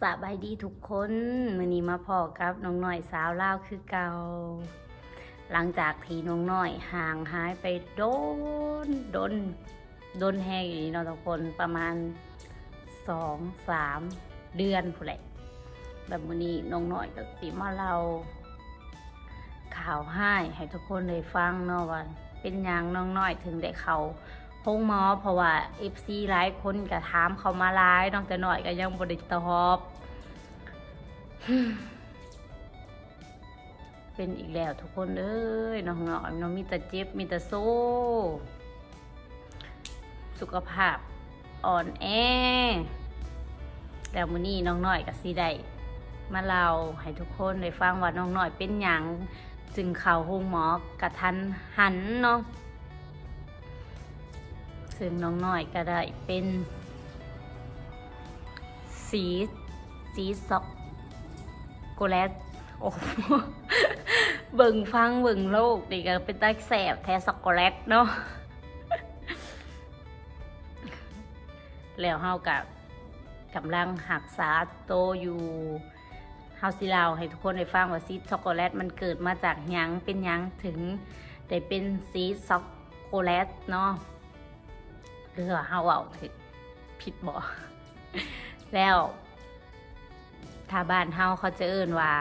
สบายดีทุกคนมื้อนี้มาพอกับน้องน้อยสาวเล่าคือเก่าหลังจากที่น้องน้อยห่างหายไปโดนโดนโดนแห้งอยู่นี่เนาะทุกคนประมาณสองสามเดือนผู้นแหละแบบมื้อนี้น้องน้อยก็สิมาเรา ข่าวให้ให้ทุกคนได้ฟังเนาะว่าเป็นหยังน้องน้อยถึงได้เขา ห้องหมอเพราะว่า FC หลายคนก็ถามเขามาหลายน้องแต่หน่อยก็ยังบ่ได้ตอบเป็นอีกแล้วทุกคนเอ้ยน้องหน่อยน้องมีแต่เจ็บมีแต่โซ่สุขภาพอ่อนแอแต่มื้อนี้น้องหน่อยก็สิได้มาเล่าให้ทุกคนได้ฟังว่าน้องหน่อยเป็นหยังจึงเข้าห้องหมอกระทันหันเนาะ ซึ่งน้องน้อยก็ได้เป็น สีสีสอกโกแลตโอ้โหเบิ่งฟังเบิ่งโลกนี่ก็เป็นตาแสบแท้ช็อกโกแลตเนาะแล้วเฮากับกำลังหักษาโตอยู่เฮาสิเล่าให้ทุกคนได้ฟังว่าซีช็อกโกแลตมันเกิดมาจากหยังเป็นหยังถึงได้เป็นซีช็อกโกแลตเนาะ หรือว่าเฮาเอาผิดผิดบ่แล้วถ้าบ้านเฮาเขาจะเอิ่นว่า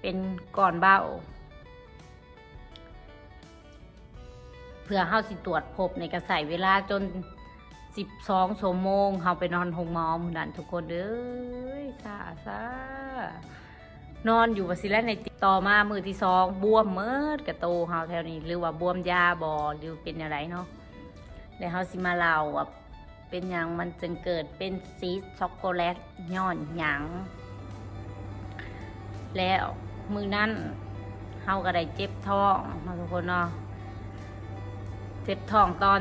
เป็นก่อนเบ้า เพื่อเฮาสิตรวจพบในกระใส่เวลาจน12ชั่วโมงเฮาไปนอนโรงหมอหมื้อนั้นทุกคนเด้ยซาซานอนอยู่ว่าสิแล้วในติดต่อมามือที่สองบวมเมิดกระโตเฮาแถวนี้ หรือว่าบวมยาบ่หรือเป็นอะไรเนาะ แล้วเขาสิมาเล่าว่าเป็นหยังมันจึงเกิดเป็นซีสช็อกโกแลตย้อนหยัง แล้วมือนั้นเฮาก็ได้เจ็บท้องเนาทุกคนเนาะเจ็บท้องตอน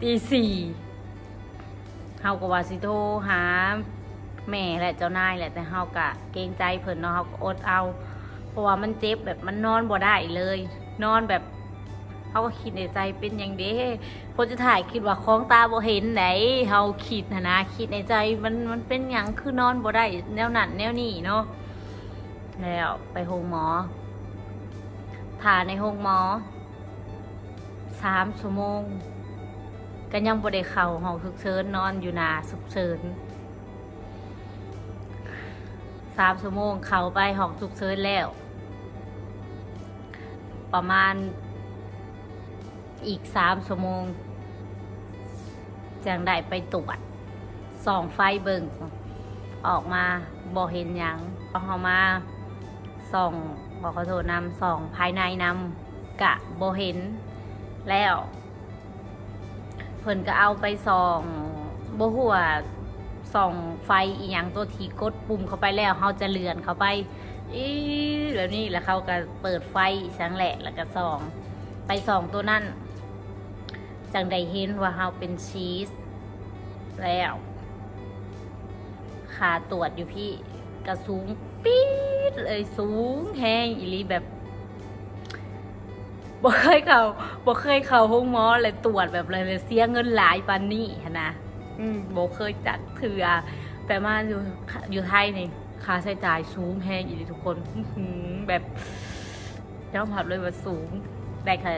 ตีสี่เฮาก็ว่าสิโทรหาแม่และเจ้านายแหละแต่เฮาก็เกรงใจเพิ่นเนาะเฮาก็อดเอา เพราะว่ามันเจ็บแบบมันนอนบ่ได้เลย นอนแบบ เขาก็คิดในใจเป็นอย่างเด้คนจะถ่ายคิดว่าของตาบ่เห็นไหนเฮาคิดนะนะคิดในใจมันมันเป็นหยังคือนอนบ่ได้แนวนั้นแนวนี้เนาะแล้วไปโรงหมอถ่าในโรงหมอสามชั่วโมงก็ยังบ่ได้เข้าห้องฉุกเฉินนอนอยู่หนาฉุกเฉินสามชั่วโมงเข้าไปห้องฉุกเฉินแล้ว ประมาณ อีกสามชั่วโมงจังได้ไปตรวจส่องไฟเบิงออกมาบอเห็นหยังพอเขามาส่องบอขอโทษนำส่องภายในนำกะบอเห็นแล้วเพิ่นก็เอาไปส่องบ่หัวส่องไฟอีหยังตัวทีกดปุ่มเข้าไปแล้วเขาจะเลื่อนเข้าไปอีแล้วนี่แล้วเขาก็เปิดไฟสังแหละแล้วก็ส่อง ไปส่องตัวนั่น จังได้เห็นว่าเฮาเป็นชีส แล้วขาตรวจอยู่พี่กระสูงปี๊ดเลยสูงแห้งอีหลีแบบบ่เคยเข้าบ่เคยเข้าห้องหมอเลยตรวจแบบเลยเลยเสียเงินหลายปานนี้หั้นนะอืมบ่เคยจัดเถื่อแต่มาอยู่อยู่ไทยนี่ค่าใช้จ่ายสูงแห้งอีหลีทุกคนอื้อหือแบบยอมรับเลยว่าสูงได้ค่ะ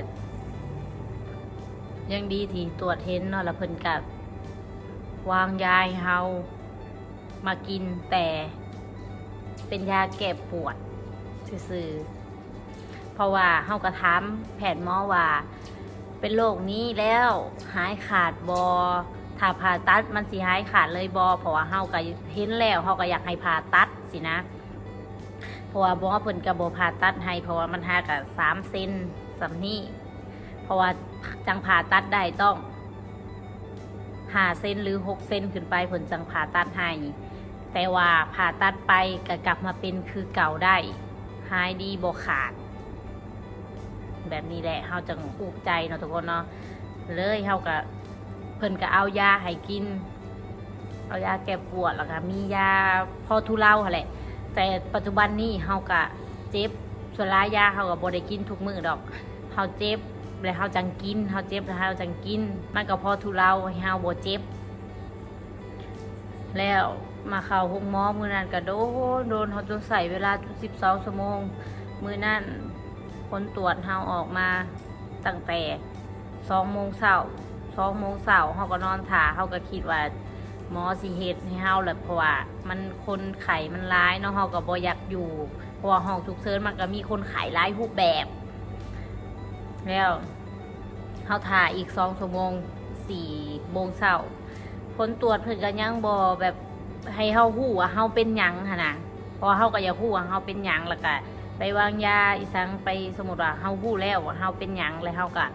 ยังดีที่ตรวจเห็นเนาะแล้วเพิ่นกับวางยาให้เฮามากินแต่เป็นยาแก้ปวดซื่อๆเพราะว่าเฮาก็ถามแพทย์หมอว่าเป็นโรคนี้แล้วหายขาดบอถ้าผ่าตัดมันสิหายขาดเลยบอเพราะว่าเฮาก็เห็นแล้วเฮาก็อยากให้ผ่าตัดสินะเพราะว่าหมอเพิ่นก็บ่ผ่าตัดให้เพราะว่ามันหากับสามเซนสำนี้ เพราะว่าจังผ่าตัดได้ต้องหาเส้นหรือหกเส้นขึ้นไปผลจังผ่าตัดให้แต่ว่าผ่าตัดไปก็กลับมาเป็นคือเก่าได้หายดีบ่ขาด แบบนี้แหละเฮาจังอุกใจเนาะทุกคนเนาะเลยเฮาก็เพิ่นก็เอายาให้กิน เอายาแก้ปวดแล้วก็มียาพอทุเลาแหละ แต่ปัจจุบันนี้เฮาก็เจ็บส่วนหลายยาเฮาก็บ่ได้กินทุกมื้อดอกเฮาเจ็บ แล้วเฮาจังกินเฮาเจ็บแล้วเฮาจังกิน มันก็พอทุเลาให้เฮาบ่เจ็บ แล้วมาเข้าห้องหมอมือนั้นก็โดนโดนเขาจนใส่เวลาสิบสองชั่วโมงมือนั้นผลตรวจเฮาออกมาตั้งแต่สองโมงเช้าสองโมงเช้าเขาก็นอนถ่าเขาก็คิดว่าหมอสิเฮ็ดให้เฮาแหละเพราะว่ามันคนไข้มันร้ายเนาะเฮาก็บ่อยากอยู่ เพราะว่าห้องฉุกเฉินมันก็มีคนไข้หลายรูปแบบ แล้ว เขาถ่ายอีกสองชั่วโมงสี่โมงเช้าผลตรวจเพิ่นก็ยังบอแบบให้เฮาฮู้ว่าเฮาเป็นหยังหั่นน่ะพอเฮาก็อยากฮู้ว่าเฮาเป็นหยังแล้วก็ไปวางยาอีสังไปสมมุติว่าเฮาฮู้แล้วว่าเฮาเป็นหยังแล้วเฮาก็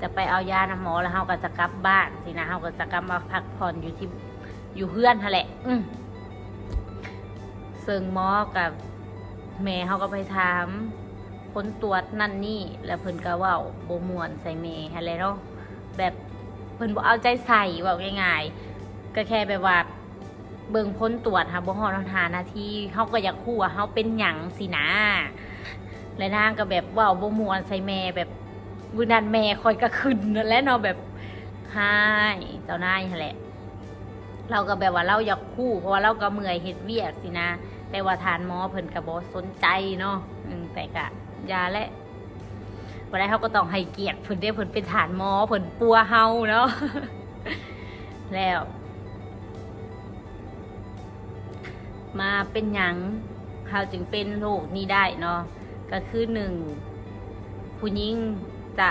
จะไปเอายาน้ำหมอแล้วเฮาก็จะกลับบ้านสินะเฮาก็จะกลับมาพักผ่อนอยู่ที่อยู่เฮือนหั่นแหละ อืมซึ่งหมอกับแม่เฮาก็ไปถาม ผลตรวจนั่นนี่ แล้วเพิ่นก็เว้าบ่ม่วนใส่เมให้แล้วเนาะแบบเพิ่นบ่เอาใจใส่เว้าง่ายๆก็แค่แบบว่าเบิ่งผลตรวจค่ะบ่ฮอดหานาทีเฮาก็อยากรู้ว่าเฮาเป็นหยังสินะและนางก็แบบเว้าบ่มวนใส่แม่แบบมือนั้นแม่คอยก็ขึ้นและเนาะแบบหายเจ้านายแหละ เราก็แบบว่าเราอยากคู่เพราะว่าเราก็เมื่อยเฮ็ดเวียกสินะ แต่ว่าทานหมอเพิ่นก็บ่สนใจเนาะแต่ก็ ยาและบ่ได้เขาก็ต้องให้เกียรติเพิ่นเด้เพิ่นเป็นฐานหมอเพิ่นปัวเฮาเนาะแล้ว มาเป็นหยังเฮาจึงเป็นโรคนี้ได้เนาะก็คือหนึ่งผู้หญิงจะ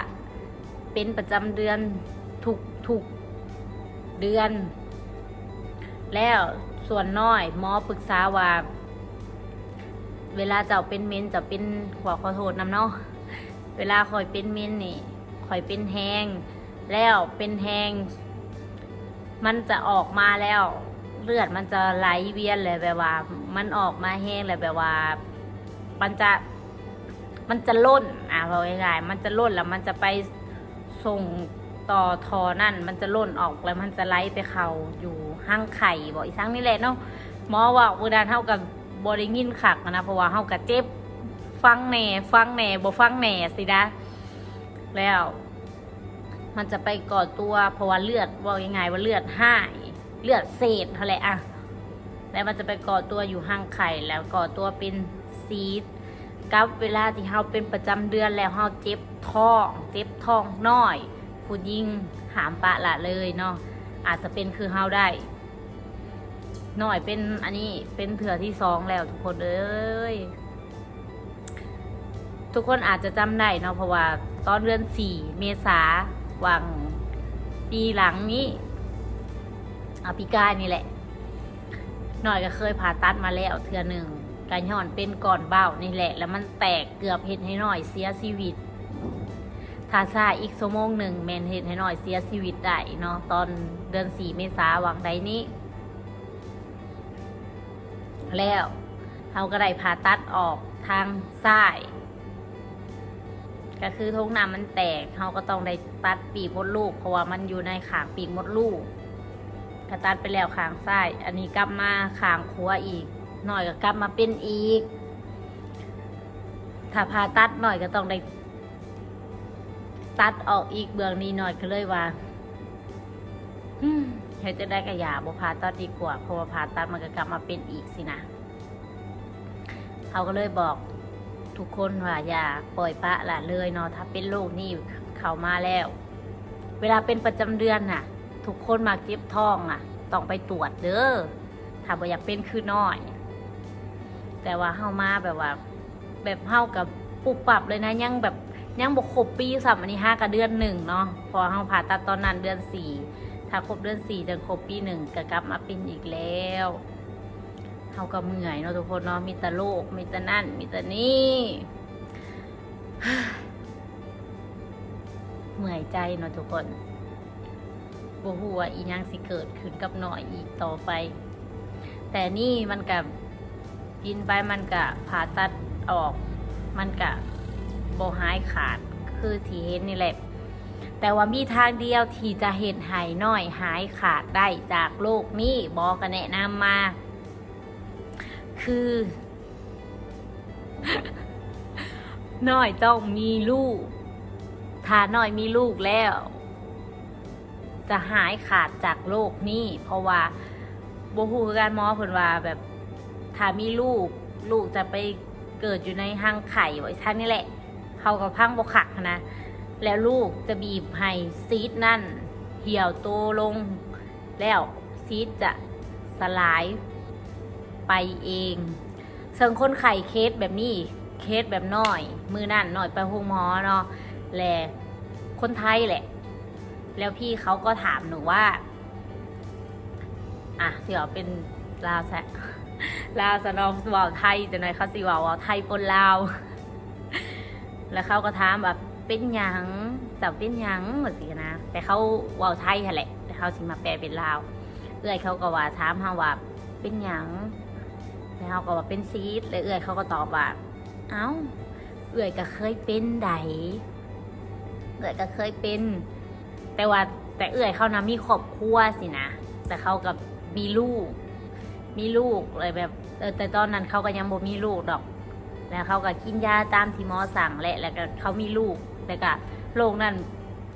เป็นประจำเดือนทุกทุกเดือน แล้วส่วนน้อยหมอปรึกษาว่า เวลาเจ้าเป็นเมนจะเป็นขอขอโทษนำเนาะเวลาคอยเป็นเมนนี่คอยเป็นแหงแล้วเป็นแหงมันจะออกมาแล้ว เลือดมันจะไหลเวียนเลยแบบว่า มันออกมาแห้งเลยแบบว่า มันจะมันจะล่น อะเราง่ายๆมันจะล่นแล้วมันจะไปส่งต่อทอนั่น มันจะล่นออกแล้วมันจะไหลไปเขาอยู่ห้างไข่บอกอีสังนี่แหละเนาะหมอว่าเวลาเท่ากับ บริงินขักนะเพราะว่าเท่ากับเจ็บ ฟังแหน่ ฟังแหน่บ่ฟังแหน่สินะแล้ว มันจะไปก่อตัวเพราะว่าเลือดบอกยังไงว่าเลือดห้ายเลือดเศษเท่าไหร่อะแล้วมันจะไปก่อตัวอยู่ห้างไข่แล้วก่อตัวเป็นซีดกับเวลาที่เฮาเป็นประจำเดือนแล้วเฮาเจ็บท้องเจ็บท้องน้อยผู้ยิ่งหามปะละเลยเนาะอาจจะเป็นคือเฮาได้ หน้อยเป็นอันนี้เป็นเถื่อที่สองแล้วทุกคนเอ้ยทุกคนอาจจะจำได้เนาะเพราะว่าตอนเดือนสี่เมษาวังปีหลังนี้อาปีกานี่แหละ หน่อยก็เคยผ่าตัดมาแล้วเทือหนึ่งการย่อนเป็นก่อนเบ้านี่แหละ แล้วมันแตกเกือบเห็นให้หน่อยเสียชีวิตถ้าซาอีกชั่วโมงหนึ่งแมนเห็นให้หน่อยเสียชีวิตได้เนาะตอนเดือนสี่เมษาวังใดนี้ แล้วเขาก็ได้ผ่าตัดออกทางซ้าย ก็คือท้องน้ำมันแตกเขาก็ต้องได้ตัดปีกมดลูก เพราะว่ามันอยู่ในขางปีกมดลูกกระตัดไปแล้วขางซ้าย อันนี้กลับมาขางขวาอีก หน่อยก็กลับมาเป็นอีก ถ้าผ่าตัดหน่อยก็ต้องได้ตัดออกอีกเบื้องนี้หน่อยก็เลยว่าอืม เฮ็ดจะได้กระยาบ่ผ่าตัดดีกว่าเพราะว่าผ่าตัดมันก็กลับมาเป็นอีกสินะเขาก็เลยบอกทุกคนว่าอย่าปล่อยปะละเลยเนาะถ้าเป็นโรคนี่เข้ามาแล้ว เวลาเป็นประจำเดือนน่ะ ทุกคนมาเจ็บท้องอะ ต้องไปตรวจเด้อถ้าบ่อยากเป็นคือน้อย แต่ว่าเฮามาแบบว่า แบบเฮากับปุบปรับเลยนะยังแบบยังบกครบปีสัมอันนี้ห้ากับเดือนหนึ่งเนาะพอเฮาผ่าตัดตอนนั้นเดือนสี่ ถ้าครบเดือนสี่จะครบปีหนึ่งก็กลับมาเป็นอีกแล้วเฮาก็เมื่อยเนาะทุกคนเนาะมีแต่โรคมีแต่นั่น มีแต่นี่เมื่อยใจเนาะทุกคนบ่ฮู้ว่าอีหยังสิเกิดขึ้นกับหน่อยอีกต่อไป แต่นี่มันกับกินไปมันกะผ่าตัดออก มันกะโบหายขาดคือที่เห็นนี่แหละ แต่ว่ามีทางเดียวที่จะเห็นหายน้อยหายขาดได้จากโลกนี้บอกกันแนะนำมา คือ น้อยต้องมีลูก ถ้าน้อยมีลูกแล้ว จะหายขาดจากโลกนี้ เพราะว่าบ่ฮู้คือการหมอเพิ่นว่าแบบถ้ามีลูก ลูกจะไปเกิดอยู่ในห้างไข่ไว้ท่านนี่แหละเขากับพังบกขักนะ แล้วลูกจะบีบให้ซีดนั่น เหี่ยวโตลง แล้วซีดจะสลายไปเองส่วนคนไข่เคสแบบนี้เคสแบบน้อย มือนั่นหน่อยไปห้องหมอเนาะแหละคนไทยแหละ แล้วพี่เขาก็ถามหนูว่า อะเสิว่าเป็นลาวแซะลาวสนองว่าวไทยจะหน่อยเขาสิว่าว่าวไทยปนลาว แล้วเขาก็ถามแบบ เป็นหยังจะเป็นหยังหมือนสินะแต่เขาเว่าไทยแหละแต่เขาสิมาแปลเป็นลาวเอื้อยเขาก็ว่าถามเฮาว่าเป็นหยังแล้วเขาก็ว่าเป็นซีดแล้วเอื้อยเขาก็ตอบว่า เอ้า เอื้อยก็เคยเป็นไดเอื้อยก็เคยเป็น แต่ว่าแต่เอื้อยเขานะมีครอบครัวสินะแต่เขากับมีลูก มีลูกเลยแบบแต่ตอนนั้นเขาก็ยังบ่มีลูกดอก แล้วเขาก็กินยาตามที่หมอสั่งแหละแล้วก็เขามีลูก แต่ก็โรคนั้น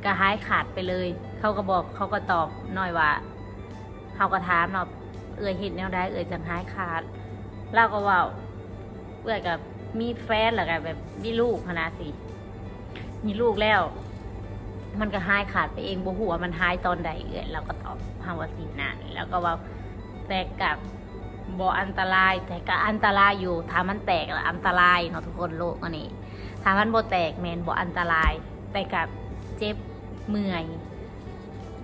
ก็หายขาดไปเลย เขาก็บอกเขาก็ตอบหน่อยว่าเขาก็ถามเนาะเอ่ยเห็นแนวใดเอ่ยจังหายขาดเราก็ว่าเอ่ยกับมีแฟนหรือกับแบบมีลูกนาสิมีลูกแล้ว มันก็หายขาดไปเองบ่หัวมันหายตอนใดเอ่ยเราก็ตอบฮาวาสีนานแล้วก็ว่าแต่กับ บ่อันตรายแต่ก็อันตรายอยู่ถ้ามันแตกแล้วอันตรายเนาะทุกคนโลกอันนี้ถ้ามันบ่แตกแมนบ่อันตราย แต่กับเจ็บเมื่อย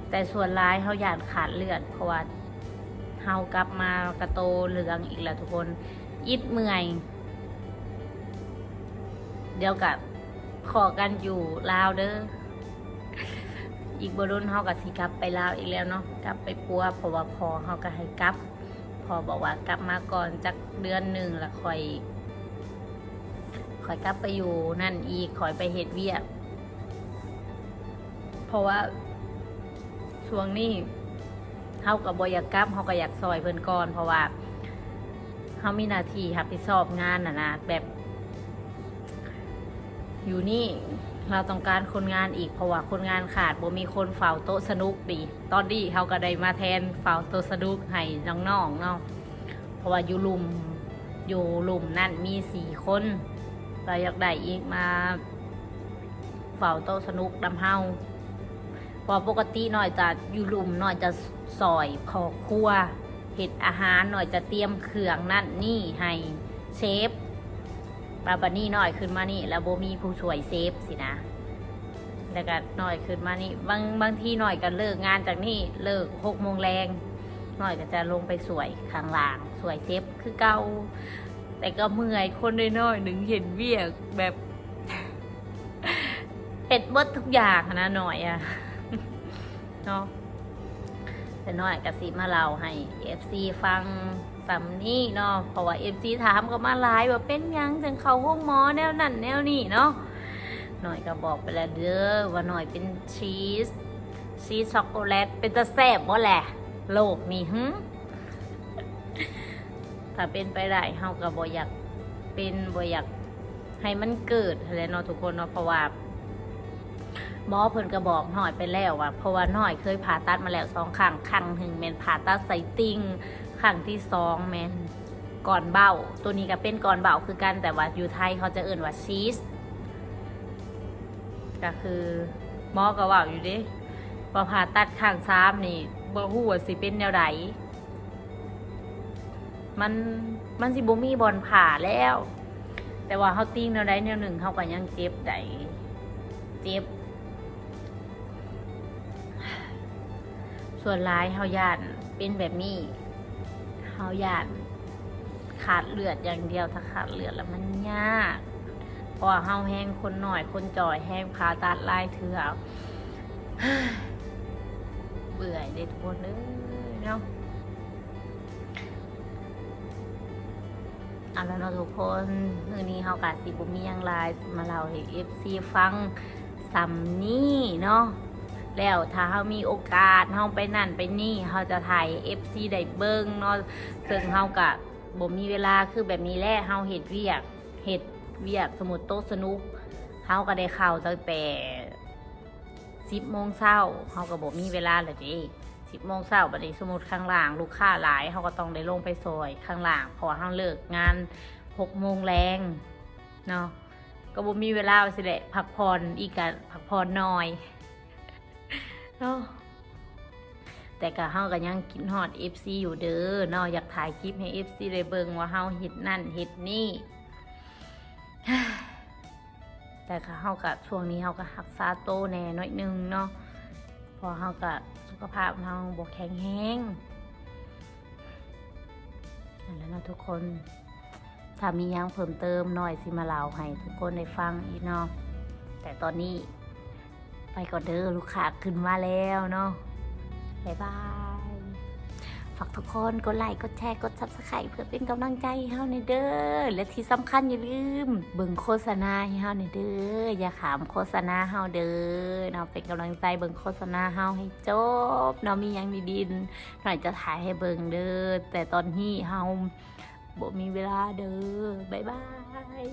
แต่ส่วนร้ายเขาอยากขาดเลือดเพราะว่าเฮากลับมากระโตเหลืองอีกแล้วทุกคนอิดเมื่อย เดี๋ยวกับขอกันอยู่ลาวเด้ออีกบรุนเฮากับสิกลับไปลาวอีกแล้วเนาะกลับไปปัวเพราะว่าพอเฮาก็ให้กลับ พอบอกว่ากลับมาก่อนจักเดือนหนึ่งแล้วคอยคอยกลับไปอยู่นั่นอีกคอยไปเฮ็ดเวียกเพราะว่าช่วงนี้เฮากับบอยากกลับเฮาก็อยากซอยเพิ่นก่อน เพราะว่าเฮามีหน้าที่รับผิดชอบงานน่ะนะแบบอยู่นี่ เราต้องการคนงานอีกเพราะว่าคนงานขาดบ่มีคนเฝ้าโต๊ะสนุกดีตอนนี้เขาก็ได้มาแทนเฝ้าโต๊ะสนุกให้น้องๆเนาะเพราะว่าอยู่ลุมอยู่ลุมนั่นมีสี่คน เราอยากได้อีกมาเฝ้าโต๊ะสนุกดำเฮาเพอปกติหน่อยจะอยู่ลุมหน่อยจะซอยขอครัวเห็ดอาหารหน่อยจะเตรียมเครื่องนั่นนี่ให้เชฟ บาบานี่น้อยขึ้นมานี่ แล้วโบมีผู้ช่วยเซฟสินะ แล้วก็น้อยขึ้นมานี่ บางบางทีหน่อยก็เลิกงานจากนี่เลิกหกโมงแรงหน่อยก็จะลงไปสวยข้างล่างสวยเซฟคือเก่าแต่ก็เมื่อยคนน้อยๆหนึ่งเห็นเวียกแบบเป็ดเบิดทุกอย่างนะหน่อยอะเนาะแต่น้อยกสิมาเล่าให้ FC ฟัง สำนี่เนาะเพราะว่า FC ถามก็มาหลายว่าเป็นยังจังเขาห้องหมอแนวนั่นแนวนี่เนาะหน่อยก็บอกไปแล้วเด้อว่าหน่อยเป็นชีสชีสช็อกโกแลตเป็นตะแซ่บบ่แหละ โลกนี่หึถ้าเป็นไปได้เฮาก็บ่อยากเป็นบ่อยากให้มันเกิดอะไรเนาะทุกคนเนาะเพราะว่าหมอเพิ่นก็บอกหน่อยไปแล้วว่าเพราะว่าหน่อยเคยผ่าตัดมาแล้วสองครั้งครั้งหนึ่งแมนผ่าตัดไซติง ครั้งที่สองแมนก่อนเบ้า ตัวนี้ก็เป็นก่อนเบ้าคือกันแต่ว่าอยู่ไทยเขาจะเอื่นว่าชีสก็คือหมอก็ว่าอยู่ดิว่าผ่าตัดข้างซ้ามนี่บ่ฮู้ว่าสิเป็นแนวใดมันมันสิบ่มีบอลผ่าแล้ว แต่ว่าเขาติ้งแนวใดแนวหนึ่งเขาก็ยังเจ็บได้เจ็บ ส่วนร้ายเฮาย่านเป็นแบบนี้ เฮาย่านขาดเลือดอย่างเดียวถ้าขาดเลือดแล้วมันยากพราะว่าเฮาแห้งคนหน่อยคนจ่อยแห้งผ่าตัดลายเถื่อเบื่อเด็ดคนเลยเนาะเอาแล้วเนาะทุกคนมื้อนี้เฮากะสิบ่มียังลายมาเล่าให้ FC ฟังสำนี้เนาะ แล้วถ้าเฮามีโอกาสเฮาไปนั่นไปนี่เฮาจะถ่าย FC ได้เบิ่งเนาะซึ่งเฮากะบ่มีเวลาคือแบบนี้แหละเฮาเฮ็ดเวียกเฮ็ดเวียกสมุดโต๊ะสนุกเฮาก็ได้เข้าตั้งแต่10โมงเช้าเฮาก็บ่มีเวลาแล้วเดิสิบโมงเช้าบัดนี้สมมุติข้างล่างลูกค้าหลายเขาก็ต้องได้ลงไปซอยข้างล่างพอเขาเลิกงานหกโมงแรงเนาะก็บ่มีเวลาสิแหละพักผ่อนอีกกะพักผ่อนน้อย เนาะแต่ก็เฮาก็ยังกินฮอด FC อยู่เด้อเนาะอยากถ่ายคลิปให้ FC ได้เบิ่งว่าเฮาเฮ็ดนั่นเฮ็ดนี่แต่ก็เฮาก็ช่วงนี้เฮาก็รักษาโตแน่น้อยนึงเนาะพอเฮาก็สุขภาพเฮาบ่แข็งแรงนั่นแหล้วเนาะทุกคน ถ้ามียังเพิ่มเติมหน่อยสิมาเล่าให้ทุกคนได้ฟังอีกเนาะแต่ตอนนี้ ไปก่อนเด้อลูกค้าขึ้นมาแล้วเนาะบายบาย ฝากทุกคนกดไลค์ กดแชร์ กด subscribe เพื่อเป็นกำลังใจให้เฮาในเด้อ และที่สำคัญอย่าลืมเบิ่งโฆษณาให้เฮาในเด้อ อย่าขามโฆษณาเฮาเด้อเนาะเป็นกำลังใจเบิ่งโฆษณาเฮาให้จบเนาะมียังมีดีๆหน่อยจะถ่ายให้เบิ่งเด้อ แต่ตอนนี้เฮาบ่มีเวลาเด้อบายบาย